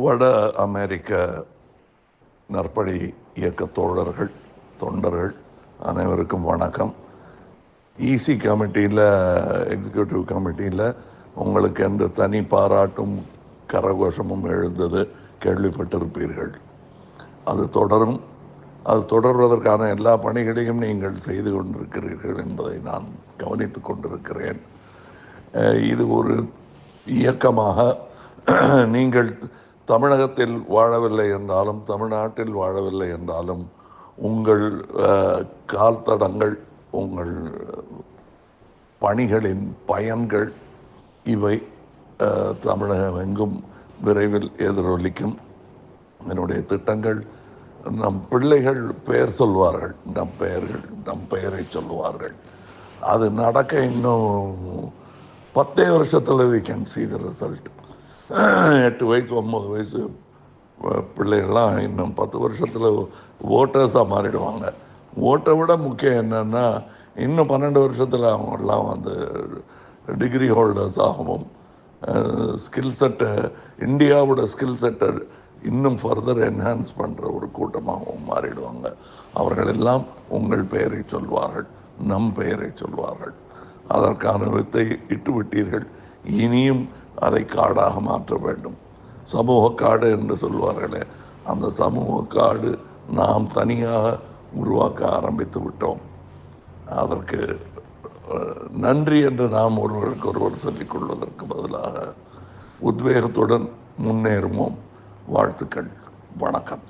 வட அமெரிக்க நற்பணி இயக்க தோழர்கள் தொண்டர்கள் அனைவருக்கும் வணக்கம். இசி கமிட்டியில் எக்ஸிக்யூட்டிவ் கமிட்டியில் உங்களுக்கு என்று தனி பாராட்டும் கரகோஷமும் எழுந்தது கேள்விப்பட்டிருப்பீர்கள். அது தொடரும். அது தொடர்வதற்கான எல்லா பணிகளையும் நீங்கள் செய்து கொண்டிருக்கிறீர்கள் என்பதை நான் கவனித்து கொண்டிருக்கிறேன். இது ஒரு இயக்கமாக நீங்கள் தமிழகத்தில் வாழவில்லை என்றாலும் தமிழ்நாட்டில் வாழவில்லை என்றாலும் உங்கள் கால் தடங்கள் உங்கள் பணிகளின் பயன்கள் இவை தமிழகம் எங்கும் விரைவில் எதிரொலிக்கும். என்னுடைய திட்டங்கள் நம் பிள்ளைகள் பெயர் சொல்வார்கள் நம் பெயர்கள் நம் பெயரை சொல்லுவார்கள் அது நடக்க இன்னும் பத்தே வருஷத்தில் we can see the result எட்டு வயசு ஒம்பது வயசு பிள்ளைகள்லாம் இன்னும் பத்து வருஷத்தில் ஓட்டர்ஸாக மாறிடுவாங்க. ஓட்டை விட முக்கியம் என்னென்னா இன்னும் பன்னெண்டு வருஷத்தில் அவங்கெல்லாம் வந்து டிகிரி ஹோல்டர்ஸ் ஆகவும் ஸ்கில் செட்டை இந்தியாவோட ஸ்கில் செட்டை இன்னும் ஃபர்தர் என்ஹான்ஸ் பண்ணுற ஒரு கூட்டமாகவும் மாறிடுவாங்க. அவர்கள் எல்லாம் உங்கள் பெயரை சொல்வார்கள் நம் பெயரை சொல்வார்கள். அதற்கான வித்தை இட்டு விட்டீர்கள். இனியும் அதை காடாக மாற்ற வேண்டும். சமூக காடு என்று சொல்வார்களே அந்த சமூக காடு நாம் தனியாக உருவாக்க ஆரம்பித்து விட்டோம். அதற்கு நன்றி என்று நாம் ஒருவருக்கு ஒருவர் சொல்லிக் கொள்வதற்கு பதிலாக உத்வேகத்துடன் முன்னேறுவோம். வாழ்த்துக்கள் வணக்கம்.